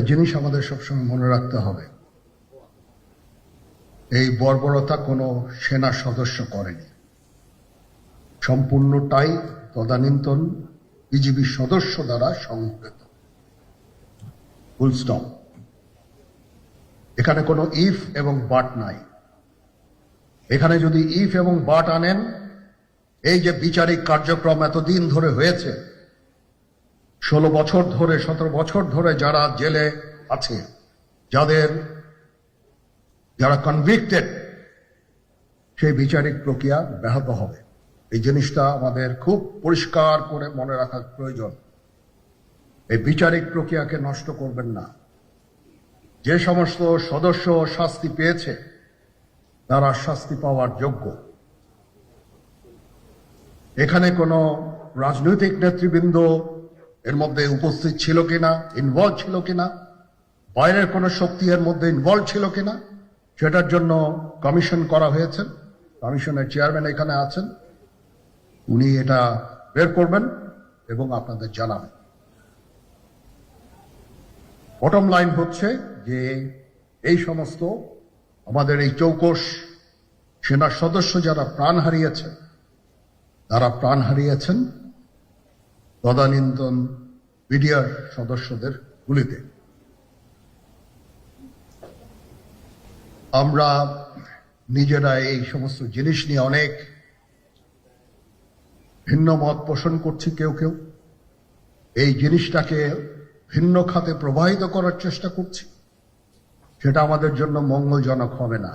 জিনিস আমাদের সবসময় মনে রাখতে হবে। এই বর্বরতা কোনো সেনা সদস্য করেনি। সম্পূর্ণটাই তদানীন্তন বিজিবি সদস্য দ্বারা সংঘটিত ফুল স্টপ এখানে কোনো ইফ এবং বাট নাই। এখানে যদি ইফ এবং বাট আনেন, এই যে বিচারিক কার্যক্রম এতদিন ধরে হয়েছে ষোলো বছর ধরে, সতেরো বছর ধরে যারা জেলে আছে, যাদের, যারা কনভিক্টেড সেই বিচারিক প্রক্রিয়া ব্যাহত হবে। এই জিনিসটা আমাদের খুব পরিষ্কার করে মনে রাখা প্রয়োজন। এই বিচারিক প্রক্রিয়াকে নষ্ট করবেন না। যে সমস্ত সদস্য শাস্তি পেয়েছে, তারা শাস্তি পাওয়ার যোগ্য। এখানে কোনো রাজনৈতিক নেতৃবৃন্দ এর মধ্যে উপস্থিত ছিল কিনা ইনভলভ ছিল কিনা, বাইরের কোনো শক্তি এর মধ্যে ইনভলভ ছিল কিনা, সেটার জন্য কমিশন করা হয়েছে। কমিশনের চেয়ারম্যান এখানে আছেন। উনি এটা বের করবেন এবং আপনাদের জানাবেন। বটম লাইন হচ্ছে যে এই সমস্ত আমাদের এই চৌকস সেনা সদস্য যারা প্রাণ হারিয়েছেন তারা প্রাণ হারিয়েছেন। তদানীন্তন বিডিআর সদস্যদের গুলিতে। আমরা নিজেরা এই সমস্ত জিনিস নিয়ে অনেক ভিন্ন মত পোষণ করছি কেউ কেউ। এই জিনিসটাকে ভিন্ন খাতে প্রবাহিত করার চেষ্টা করছি। সেটা আমাদের জন্য মঙ্গলজনক হবে না।